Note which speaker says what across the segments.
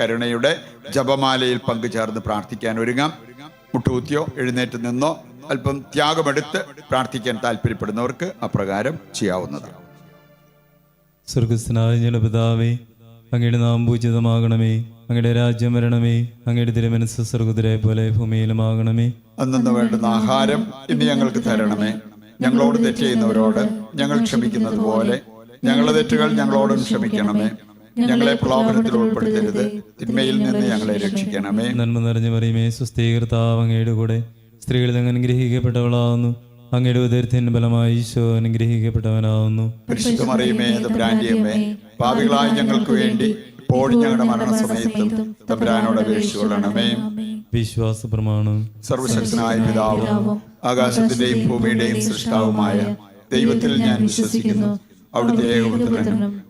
Speaker 1: കരുണയുടെ ജപമാലയിൽ പങ്കുചേർന്ന് പ്രാർത്ഥിക്കാൻ ഒരുങ്ങാം. മുട്ടുകുത്തിയോ എഴുന്നേറ്റ് നിന്നോ അല്പം ത്യാഗമെടുത്ത് പ്രാർത്ഥിക്കാൻ താല്പര്യപ്പെടുന്നവർക്ക് അപ്രകാരം ചെയ്യാവുന്നതാണ്.
Speaker 2: സ്വർഗസ്ഥനായ ജലപിതാവേ അങ്ങയുടെ നാം പൂജിതമാകണമേ. അങ്ങയുടെ രാജ്യം വരണമേ. അങ്ങയുടെ തിരുമനസ് സ്വർഗത്തിലെ പോലെ ഭൂമിയിലുമാകണമേ
Speaker 1: അന്നു വേണ്ടുന്ന ആഹാരം ഇന്ന് ഞങ്ങൾക്ക് തരണമേ. ഞങ്ങളോട് തെറ്റ് ചെയ്യുന്നവരോട് ഞങ്ങൾ ക്ഷമിക്കുന്നത് പോലെ ഞങ്ങളുടെ തെറ്റുകൾ ഞങ്ങളോടും ക്ഷമിക്കണമേ. ഞങ്ങളെ പ്രലോഭനത്തിൽ ഉൾപ്പെടുത്തരുത്. തിന്മയിൽ നിന്ന് ഞങ്ങളെ രക്ഷിക്കണമേ
Speaker 2: നന്മ നിറഞ്ഞു പറയുമേ സുസ്ഥീകർത്താവ് അങ്ങയുടെ കൂടെ. സ്ത്രീകളിൽ അങ്ങ് അനുഗ്രഹിക്കപ്പെട്ടവളാവുന്നു. അങ്ങയുടെ ഉദരത്തിന് ബലമായി ഈശോ അനുഗ്രഹിക്കപ്പെട്ടവനാവുന്നു.
Speaker 1: പരിശുദ്ധമറിയുമേ തമ്പുരാന്റിയമ്മേ പാപികളായ ഞങ്ങൾക്ക് വേണ്ടി ഇപ്പോൾ ഞങ്ങളുടെ മരണസമയത്തും തമ്പുരാനോട് അപേക്ഷിച്ചുകൊള്ളണമേ
Speaker 2: വിശ്വാസ പ്രമാണം
Speaker 1: സർവശക്തനായ പിതാവും ആകാശത്തിന്റെയും ഭൂമിയുടെയും സൃഷ്ടാവുമായ ദൈവത്തിൽ ഞാൻ വിശ്വസിക്കുന്നു. അവിടുത്തെ ഏകപുത്രനും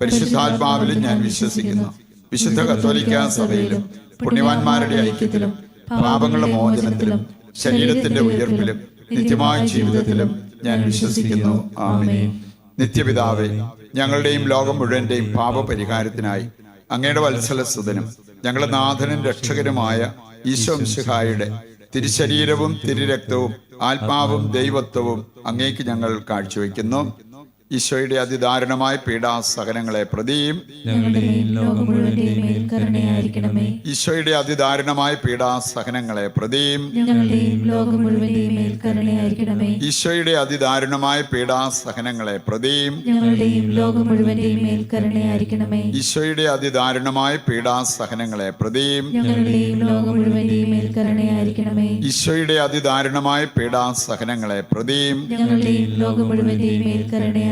Speaker 1: പരിശുദ്ധാത്മാവിലും ഞാൻ വിശ്വസിക്കുന്നു. വിശുദ്ധ കത്തോലിക്ക സഭയിലും പുണ്യവാന്മാരുടെ ഐക്യത്തിലും പാപങ്ങളുടെ മോചനത്തിലും ശരീരത്തിന്റെ ഉയർപ്പിലും നിത്യമായ ജീവിതത്തിലും ഞാൻ വിശ്വസിക്കുന്നു. ആമേ നിത്യപിതാവെ ഞങ്ങളുടെയും ലോകം മുഴുവന്റെയും പാപപരിഹാരത്തിനായി അങ്ങയുടെ വത്സലസുതനും ഞങ്ങളുടെ നാഥനും രക്ഷകനുമായ ഈശോംശിഹായുടെ തിരുശരീരവും തിരുരക്തവും ആത്മാവും ദൈവത്വവും അങ്ങേക്ക് ഞങ്ങൾ കാഴ്ചവെക്കുന്നു. ഈശോയുടെ അതിദാരുണമായ പീഡാസഹനങ്ങളെ പ്രതിയും ഈശോയുടെ അതിദാരുണമായ പീഡാസഹനങ്ങളെ പ്രതിയും ഈശോയുടെ അതിദാരുണമായ പീഡാസഹനങ്ങളെ പ്രതിയും ഈശോയുടെ അതിദാരുണമായ പീഡാസഹനങ്ങളെ പ്രതിയും ഈശോയുടെ അതിദാരുണമായ പീഡാസഹനങ്ങളെ പ്രതിയും
Speaker 3: ലോകം മുഴുവന്റെയും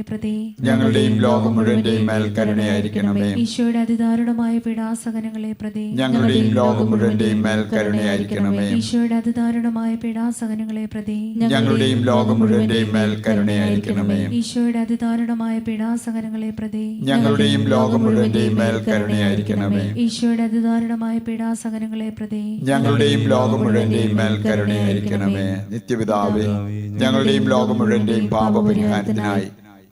Speaker 3: പ്രതി.
Speaker 1: ഞങ്ങളുടെയും ലോകം മുഴുവന്റെയും മേൽ കരുണയായിരിക്കണമേ.
Speaker 3: ഈശോയുടെ അതിദാരുണമായ പീഡാസഹനങ്ങളെ പ്രതി.
Speaker 1: ഞങ്ങളുടെയും ലോകം മുഴുവന്റെയും മേൽ കരുണയായിരിക്കണമേ.
Speaker 3: ഈശോയുടെ അതിദാരുണമായ പീഡാസഹനങ്ങളെ പ്രതി.
Speaker 1: ഞങ്ങളുടെയും ലോകം മുഴുവന്റെയും മേൽ കരുണയായിരിക്കണമേ.
Speaker 3: ഈശോയുടെ അതിദാരുണമായ പീഡാസഹനങ്ങളെ പ്രതി.
Speaker 1: ഞങ്ങളുടെയും ലോകം മുഴുവന്റെയും മേൽ കരുണയായിരിക്കണമേ.
Speaker 3: ഈശോയുടെ അതിദാരുണമായ പീഡാസഹനങ്ങളെ പ്രതി.
Speaker 1: ഞങ്ങളുടെയും ലോകം മുഴുവന്റെയും മേൽ കരുണയായിരിക്കണമേ. നിത്യപിതാവേ ഞങ്ങളുടെയും ലോകം മുഴുവന്റെയും പാപപരിഹാരത്തിനായി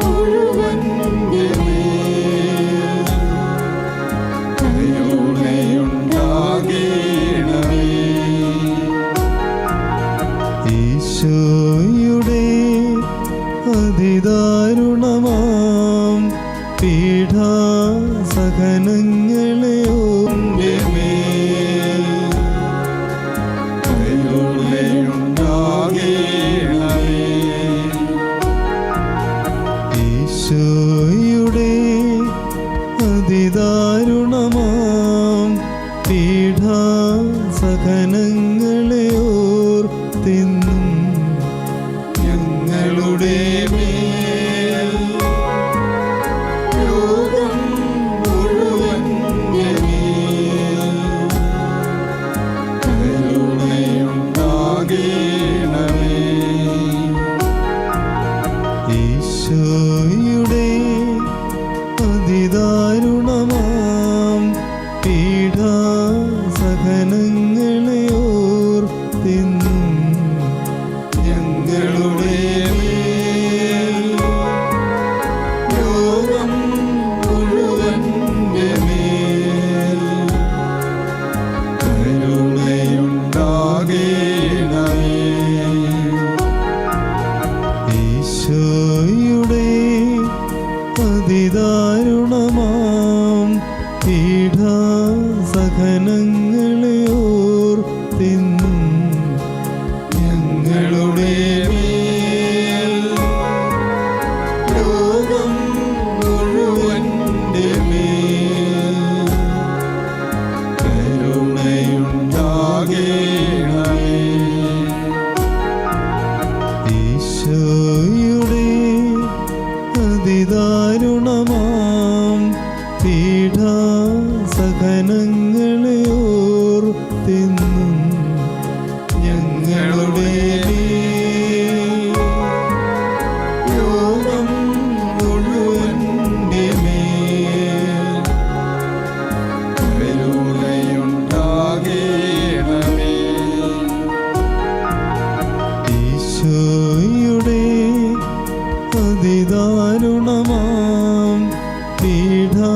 Speaker 3: മുഴുവന്റെ
Speaker 4: ഈശോയുടെ അതിദാരുണമാം പീഠാസഹനങ്ങളെ പീഠാസഹനങ്ങളെ ഓർത്തെന്നും ഞങ്ങളുടെ മേൽ. പീഠാസഹനങ്ങളെ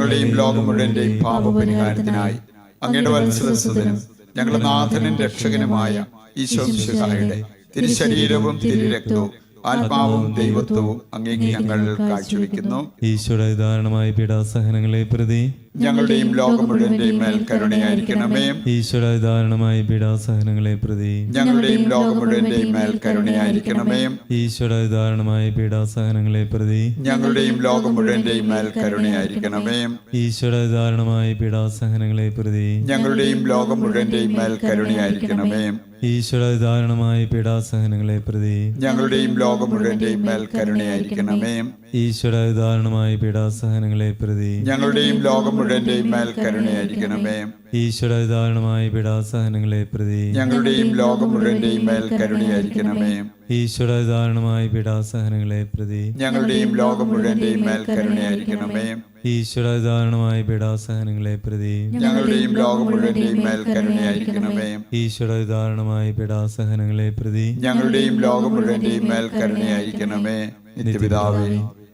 Speaker 1: ഞങ്ങളുടെയും ലോകം മുഴുവന്റെയും പാപപരിഹാരത്തിനായി അങ്ങയുടെ വത്സരസുതനും ഞങ്ങളുടെ നാഥനും രക്ഷകനുമായ ഈശോ മിശിഹായുടെ തിരുശരീരവും തിരുരക്തവും ആത്മാവും ദൈവത്വവും അങ്ങേക്ക് ഞങ്ങൾ കാഴ്ചവെക്കുന്നു.
Speaker 2: ഈശോയുടെ ഉദാഹരണമായി പീഡാസഹനങ്ങളെ പ്രതി
Speaker 1: ഞങ്ങളുടെയും ലോകം മുഴുവന്റെയും മേൽ കരുണയായിരിക്കണമേ.
Speaker 2: ഈശോയുടെ ഉദാഹരണമായി പീഡാസഹനങ്ങളെ പ്രതി
Speaker 1: ഞങ്ങളുടെയും ലോകം മുഴുവന്റെയും മേൽ കരുണയായിരിക്കണമേ.
Speaker 2: ഈശോയുടെ ഉദാഹരണമായി പീഡാസഹനങ്ങളെ പ്രതി
Speaker 1: ഞങ്ങളുടെയും ലോകം മുഴുവന്റെയും മേൽ കരുണയായിരിക്കണമേ.
Speaker 2: ഈശോയുടെ ഉദാഹരണമായി പീഡാസഹനങ്ങളെ പ്രതി
Speaker 1: ഞങ്ങളുടെയും ലോകം മുഴുവന്റെയും മേൽ കരുണയായിരിക്കണമേ.
Speaker 2: ഈശോയുടെ ഉദാഹരണമായി പീഡാസഹനങ്ങളെ പ്രതി
Speaker 1: ഞങ്ങളുടെയും ലോകം മുഴുവന്റെയും മേൽ കരുണയായിരിക്കണമേ.
Speaker 2: ഈശ്വര ഉദാഹരണമായി പീഡാസഹനങ്ങളെ പ്രതി
Speaker 1: ഞങ്ങളുടെയും ലോകം മുഴുവന്റെയും മേൽ കരുണയായിരിക്കണമേ.
Speaker 2: ഈശ്വര ഉദാഹരണമായി പീഡാസഹനങ്ങളെ പ്രതി
Speaker 1: ഞങ്ങളുടെയും ലോകം മുഴുവന്റെയും മേൽ കരുണയായിരിക്കണമേ.
Speaker 2: ഈശ്വര ഉദാഹരണമായി പീഡാസഹനങ്ങളെ പ്രതി
Speaker 1: ഞങ്ങളുടെയും ലോകം മുഴുവന്റെയും മേൽ കരുണയായിരിക്കണമേ.
Speaker 2: ഈശ്വര ഉദാഹരണമായി പീഡാസഹനങ്ങളെ പ്രതി
Speaker 1: ഞങ്ങളുടെയും ലോകം മുഴുവന്റെയും മേൽ കരുണയായിരിക്കണമേ.
Speaker 2: ഈശ്വര ഉദാഹരണമായി പീഡാസഹനങ്ങളെ പ്രതി
Speaker 1: ഞങ്ങളുടെയും ലോകം മുഴുവന്റെയും മേൽ കരുണയായിരിക്കണമേ. നിത്യപിതാവേ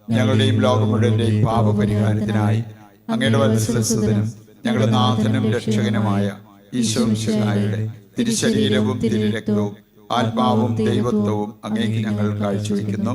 Speaker 1: ഞങ്ങളുടെയും ലോകം മുഴുവന്റെയും പാപപരിഹാരത്തിനായി അങ്ങയുടെ വത്സലസ്വതനും ഞങ്ങളുടെ നാഥനും രക്ഷകനുമായ ഈശോ ശിവനായുടെ തിരുശരീരവും തിരുരക്തവും ആത്മാവും ദൈവത്വവും അങ്ങേക്ക് ഞങ്ങൾ കാഴ്ചവെക്കുന്നു.